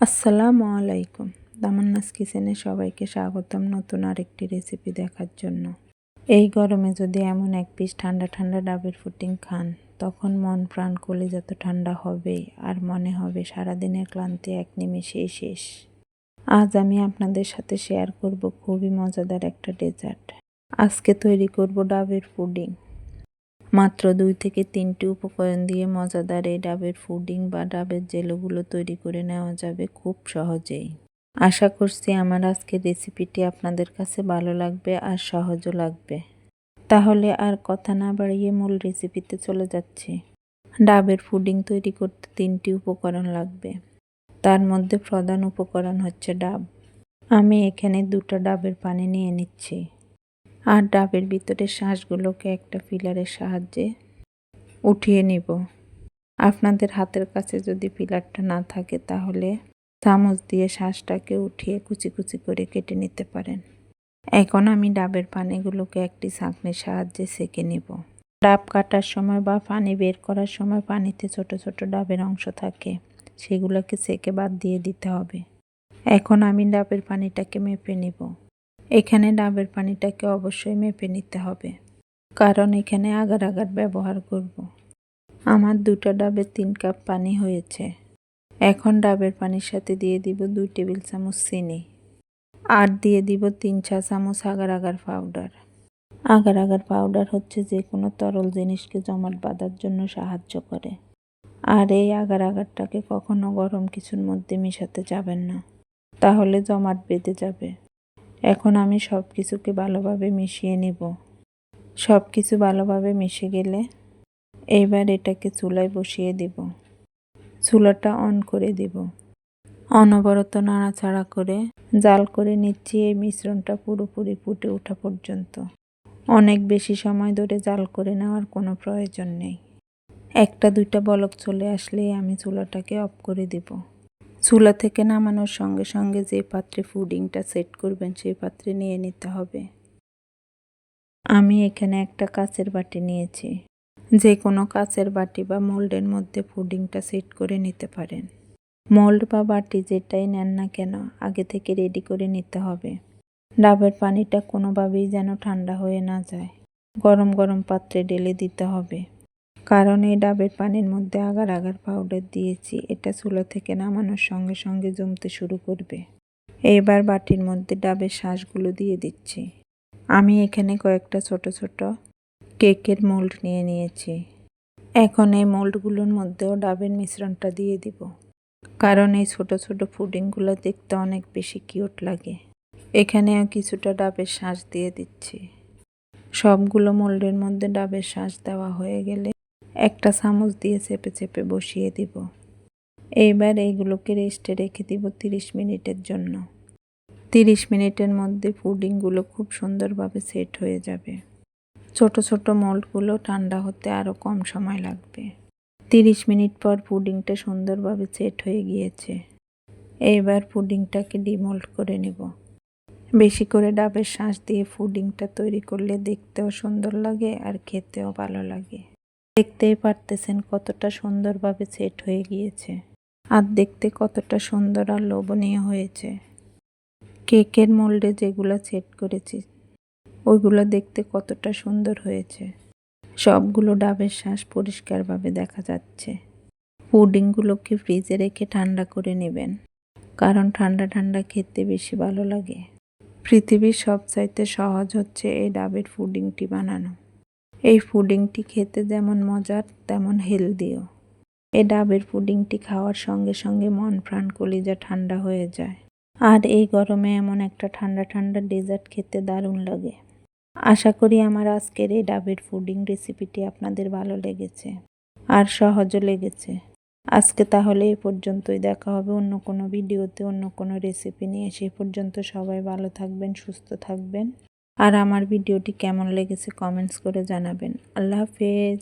আসসালামু আলাইকুম। দামান্নাস কিচেনে সবাইকে স্বাগতম নতুন আরেকটি রেসিপি দেখার জন্য। এই গরমে যদি এমন এক পিস ঠান্ডা ঠান্ডা ডাবের ফুটিং খান, তখন মন প্রাণ কলি যত ঠান্ডা হবেই আর মনে হবে সারাদিনের ক্লান্তি এক নিমেষেই শেষ। আজ আমি আপনাদের সাথে শেয়ার করব খুবই মজাদার একটা ডেজার্ট আজকে তৈরি করব ডাবের পুডিং মাত্র দুই থেকে তিনটি উপকরণ দিয়ে মজাদার এই ডাবের ফুডিং বা ডাবের জেলোগুলো তৈরি করে নেওয়া যাবে খুব সহজেই। আশা করছি আমার আজকের রেসিপিটি আপনাদের কাছে ভালো লাগবে আর সহজও লাগবে। তাহলে আর কথা না বাড়িয়ে মূল রেসিপিতে চলে যাচ্ছি। ডাবের ফুডিং তৈরি করতে তিনটি উপকরণ লাগবে। তার মধ্যে প্রধান উপকরণ হচ্ছে ডাব। আমি এখানে দুটো ডাবের পানি নিয়ে নিচ্ছি। আর ডাবের ভিতরে শ্বাসগুলোকে একটা ফিলারের সাহায্যে উঠিয়ে নিব। আপনাদের হাতের কাছে যদি পিলারটা না থাকে তাহলে চামচ দিয়ে শ্বাসটাকে উঠিয়ে কুচি কুচি করে কেটে নিতে পারেন। এখন আমি ডাবের পানিগুলোকে একটি ছাঁকনির সাহায্যে সেকে নিব। ডাব কাটার সময় বা পানি বের করার সময় পানিতে ছোট ছোট ডাবের অংশ থাকে, সেগুলোকে সেকে বাদ দিয়ে দিতে হবে। এখন আমি ডাবের পানিটাকে মেপে নিব। এখানে ডাবের পানিটাকে অবশ্যই মেপে নিতে হবে, কারণ এখানে আগার আগার ব্যবহার করব। আমার দুটো ডাবে তিন কাপ পানি হয়েছে। এখন ডাবের পানির সাথে দিয়ে দিব দুই টেবিল চামচ চিনি আর দিয়ে দিব তিন চা চামচ agar agar powder. Agar agar powder হচ্ছে যে কোনো তরল জিনিসকে জমাট বাঁধার জন্য সাহায্য করে। আর এই আগার আগারটাকে কখনো গরম কিছুর মধ্যে মিশাতে যাবেন না, তাহলে জমাট বেঁধে যাবে। এখন আমি সব কিছুকে ভালোভাবে মিশিয়ে নেব। সব কিছু ভালোভাবে মিশে গেলে এইবার এটাকে চুলায় বসিয়ে দিব। চুলাটা অন করে দিব। অনবরত নাড়াচাড়া করে জাল করে নিচ্ছি এই মিশ্রণটা পুরোপুরি ফুটে ওঠা পর্যন্ত। অনেক বেশি সময় ধরে জাল করে নেওয়ার কোনো প্রয়োজন নেই। একটা দুইটা বলক চলে আসলেই আমি চুলাটাকে অফ করে দিব। চুলা থেকে নামানোর সঙ্গে সঙ্গে যে পাত্রে ফুডিংটা সেট করবেন সেই পাত্রে নিয়ে নিতে হবে। আমি এখানে একটা কাচের বাটি নিয়েছি। যে কোনো কাচের বাটি বা মোল্ডের মধ্যে ফুডিংটা সেট করে নিতে পারেন। মোল্ড বা বাটি যেটাই নেন না কেন, আগে থেকে রেডি করে নিতে হবে। ডাবের পানিটা কোনোভাবেই যেন ঠান্ডা হয়ে না যায়। গরম গরম পাত্রে ঢেলে দিতে হবে। কারণ এই ডাবের পানির মধ্যে আগার আগার পাউডার দিয়েছি। এটা চুলা থেকে নামানোর সঙ্গে সঙ্গে জমতে শুরু করবে। এইবার বাটির মধ্যে ডাবের শ্বাসগুলো দিয়ে দিচ্ছি। আমি এখানে কয়েকটা ছোট ছোট কেকের মোল্ড নিয়ে নিয়েছি। এখন এই মোল্ডগুলোর মধ্যেও ডাবের মিশ্রণটা দিয়ে দিব। কারণ এই ছোট ছোট ফুডিংগুলো দেখতে অনেক বেশি কিউট লাগে। এখানেও কিছুটা ডাবের শ্বাস দিয়ে দিচ্ছি। সবগুলো মোল্ডের মধ্যে ডাবের শ্বাস দেওয়া হয়ে গেলে একটা চামচ দিয়ে চেপে চেপে বসিয়ে দিব। এইবার এইগুলোকে রেস্টে রেখে দিব তিরিশ মিনিটের জন্য। তিরিশ মিনিটের মধ্যে পুডিংগুলো খুব সুন্দরভাবে সেট হয়ে যাবে। ছোট ছোট মোল্ডগুলো ঠান্ডা হতে আরও কম সময় লাগবে। তিরিশ মিনিট পর পুডিংটা সুন্দরভাবে সেট হয়ে গিয়েছে। এইবার পুডিংটাকে ডিমোল্ড করে নেব। বেশি করে ডাবের শ্বাস দিয়ে ফুডিংটা তৈরি করলে দেখতেও সুন্দর লাগে আর খেতেও ভালো লাগে। দেখতেই পারতেছেন কতটা সুন্দরভাবে সেট হয়ে গিয়েছে আর দেখতে কতটা সুন্দর আর লোভনীয় হয়েছে। কেকের মোল্ডে যেগুলো সেট করেছি, ওইগুলো দেখতে কতটা সুন্দর হয়েছে। সবগুলো ডাবের শ্বাস পরিষ্কারভাবে দেখা যাচ্ছে। পুডিংগুলোকে ফ্রিজে রেখে ঠান্ডা করে নেবেন, কারণ ঠান্ডা ঠান্ডা খেতে বেশি ভালো লাগে। পৃথিবীর সবচাইতে সহজ হচ্ছে এই ডাবের পুডিংটি বানানো। এই পুডিংটি খেতে যেমন মজার, তেমন হেলদিও। এই ডাবের পুডিংটি খাওয়ার সঙ্গে সঙ্গে মন, প্রাণ, কলিজা ঠান্ডা হয়ে যায়। আর এই গরমে এমন একটা ঠান্ডা ঠান্ডা ডেজার্ট খেতে দারুণ লাগে। আশা করি আমার আজকের এই ডাবের ফুডিং রেসিপিটি আপনাদের ভালো লেগেছে আর সহজও লেগেছে। আজকে তাহলে এই পর্যন্তই। দেখা হবে অন্য কোনো ভিডিওতে, অন্য কোনো রেসিপি নিয়ে। সেই পর্যন্ত সবাই ভালো থাকবেন, সুস্থ থাকবেন। আর আমার ভিডিওটি কেমন লেগেছে কমেন্টস করে জানাবেন। আল্লাহ হাফেজ।